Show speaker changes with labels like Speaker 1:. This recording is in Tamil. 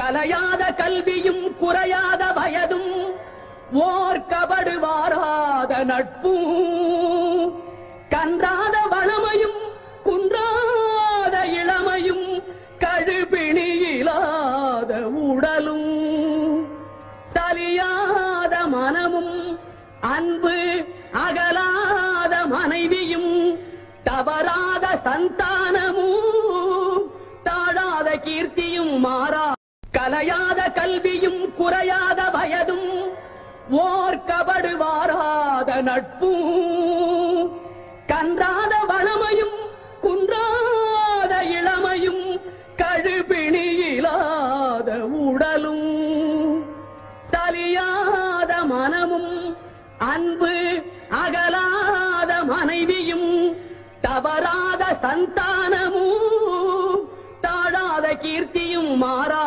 Speaker 1: கலையாத கல்வியும் குறையாத வயதும் ஓர் கபடு வாராத நட்பும். கன்றாத வளமையும் குன்றாத இளமையும் கழுபிணியிலாத உடலும். சலியாத மனமும் அன்பு அகலாத மனைவியும் தவறாத சந்தானமும் தாழாத கீர்த்தியும் மாறா கலையாத கல்வியும் குறையாத வயதும் ஓர் கபடு வாராத நட்பும். கன்றாத வளமையும் குன்றாத இளமையும் கழுபிணியிலாத உடலும். சலியாத மனமும் அன்பு அகலாத மனைவியும் தவறாத சந்தானமும் தாழாத கீர்த்தியும் மாறா